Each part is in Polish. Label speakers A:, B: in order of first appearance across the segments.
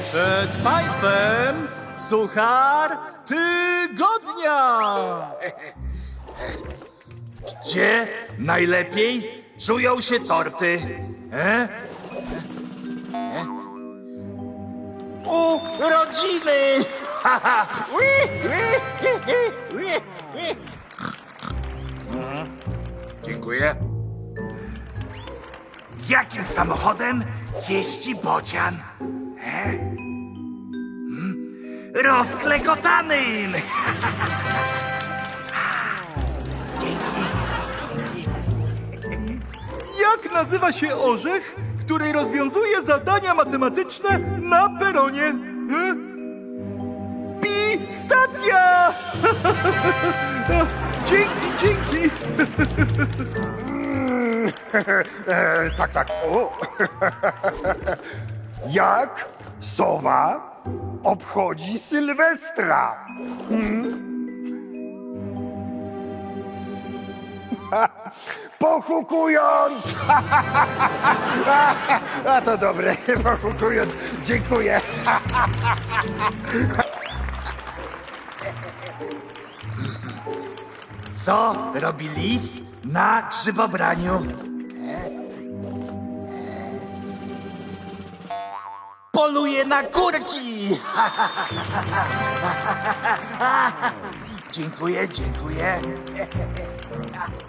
A: Przed Państwem suchar tygodnia! Gdzie najlepiej czują się torty? E? E? U rodziny! Dziękuję.
B: Jakim samochodem jeździ bocian? E? Hmm? Rozklekotanym! Dzięki, dzięki.
C: Jak nazywa się orzech, który rozwiązuje zadania matematyczne na peronie? E? Pistacja! dzięki, dzięki!
D: Tak, tak. O. Jak sowa obchodzi Sylwestra? Hmm? Pochukując! A to dobre, pochukując. Dziękuję.
A: Co robi lis na grzybobraniu? Poluje na kurki! dziękuję, dziękuję.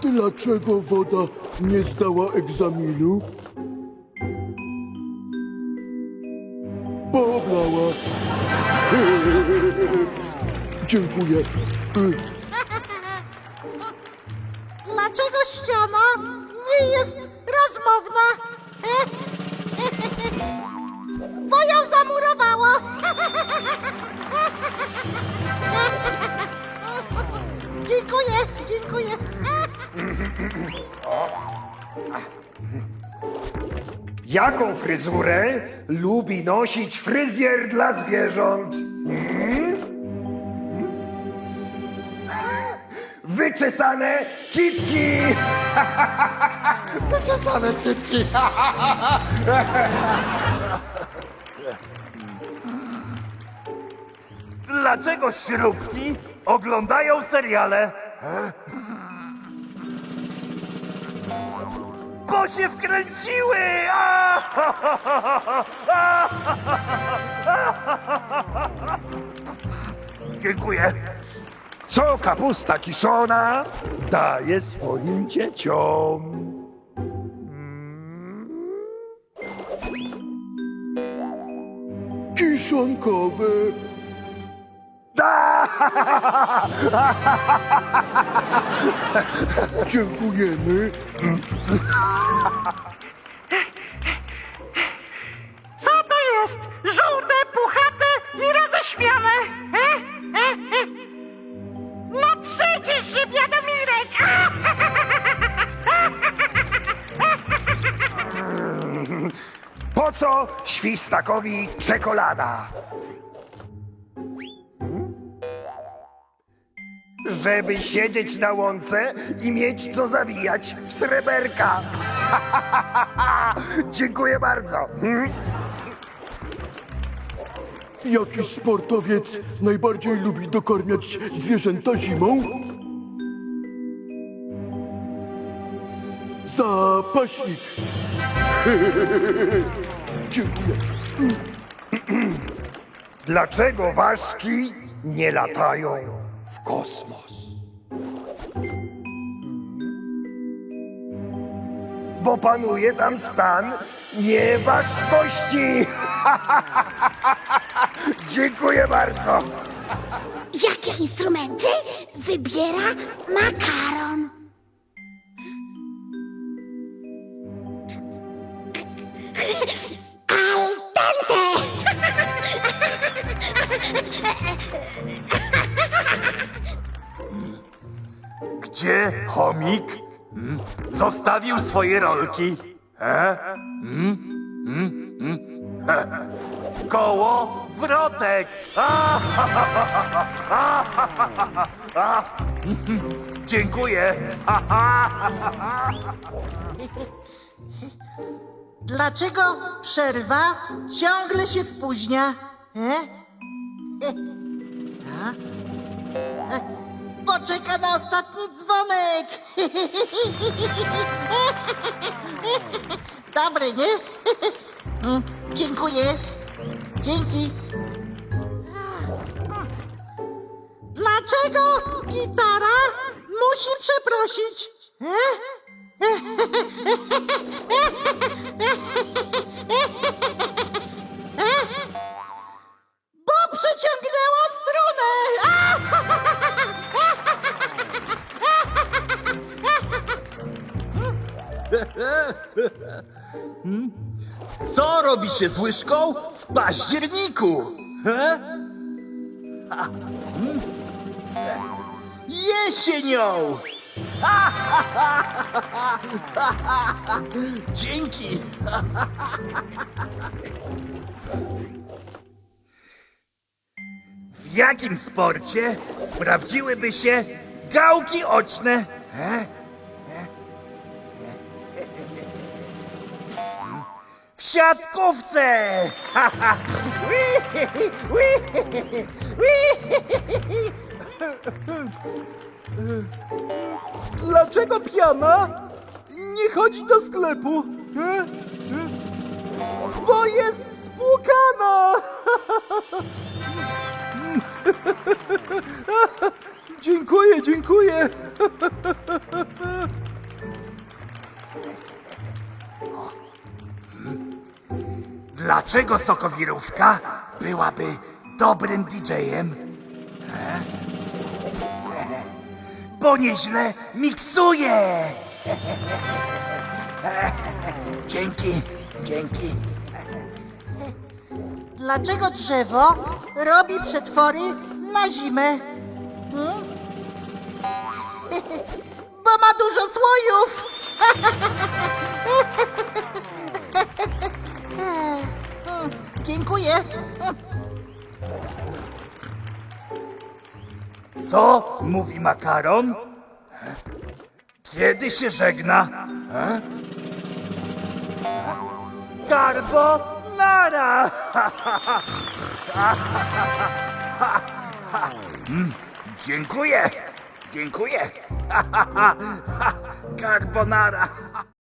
E: Dlaczego woda nie zdała egzaminu? Bo oblała. Dziękuję.
F: Dlaczego ściana nie jest rozmowna? Zamurowało. Dziękuję, dziękuję.
D: Jaką fryzurę lubi nosić fryzjer dla zwierząt? Hmm? Wyczesane kitki! Wyczesane kitki!
B: Dlaczego śrubki oglądają seriale? Bo się wkręciły! A! Dziękuję.
D: Co kapusta kiszona daje swoim dzieciom?
E: Kiszonkowe. Dziękujemy.
F: Co to jest? Żółte, puchate i roześmiane. E? E? E? No przecież się wiadomirek.
D: Po co świstakowi czekolada? Żeby siedzieć na łące i mieć co zawijać w sreberka. Dziękuję bardzo. Hmm?
E: Jaki sportowiec najbardziej lubi dokarmiać zwierzęta zimą? Zapaśnik. Dziękuję.
D: Dlaczego ważki nie latają w kosmos? Bo panuje tam stan nieważkości. Dziękuję bardzo.
F: Jakie instrumenty wybiera makaron? Al dente!
A: Gdzie chomik zostawił swoje rolki? E? Mm? Mm? Mm? He. Koło wrotek! Dziękuję!
F: Dlaczego przerwa ciągle się spóźnia? E? E? A? E? Poczeka na ostatni dzwonek. Dobry, nie? Mm, Dziękuję. Dzięki. Dlaczego gitara musi przeprosić? Bo
G: Co robi się z łyżką w październiku? He? Jesienią! Dzięki!
A: W jakim sporcie sprawdziłyby się gałki oczne? E? Siatkówce!
C: Dlaczego piana nie chodzi do sklepu? Bo jest spłukana! dziękuję, dziękuję.
A: Dlaczego Sokowirówka byłaby dobrym DJ-em? Bo nieźle miksuje! Dzięki, dzięki.
F: Dlaczego drzewo robi przetwory na zimę? Hmm? Bo ma dużo słojów! Dziękuję.
A: Co mówi makaron? Kiedy się żegna? E? Carbonara! Mm, Dziękuję, dziękuję. Carbonara.